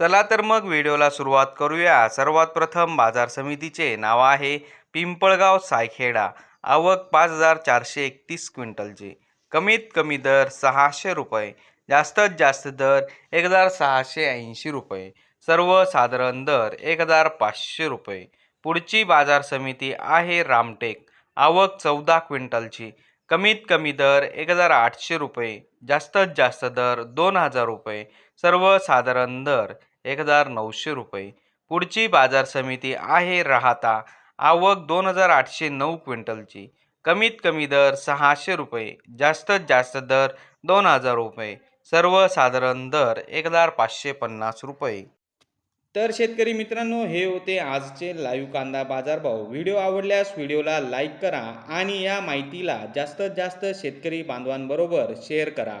चला तर मग व्हिडिओला सुरुवात करूया. सर्वात प्रथम बाजार समितीचे नाव आहे पिंपळगाव सायखेडा. आवक पाच हजार चारशे एकतीस क्विंटलची. कमीत कमी दर सहाशे रुपये. जास्तीत जास्त दर एक हजार सहाशे ऐंशी रुपये. सर्वसाधारण दर एक हजार पाचशे रुपये. पुढची बाजार समिती आहे रामटेक. आवक चौदा क्विंटलची. कमीत कमी दर एक हजार आठशे रुपये. जास्तीत जास्त दर दोन हजार रुपये. सर्वसाधारण दर एक हजार नऊशे रुपये. पुढची बाजार समिती आहे राहता आवक दोन हजार आठशे नऊ क्विंटलची. कमीत कमी दर सहाशे रुपये. जास्तीत जास्त दर दोन हजार रुपये. सर्वसाधारण दर एक हजार पाचशे पन्नास रुपये. तर शेतकरी मित्रांनो हे होते आजचे लाईव्ह कांदा बाजारभाव. व्हिडिओ आवडल्यास व्हिडिओला लाईक करा आणि या माहितीला जास्तीत जास्त शेतकरी बांधवांबरोबर शेअर करा.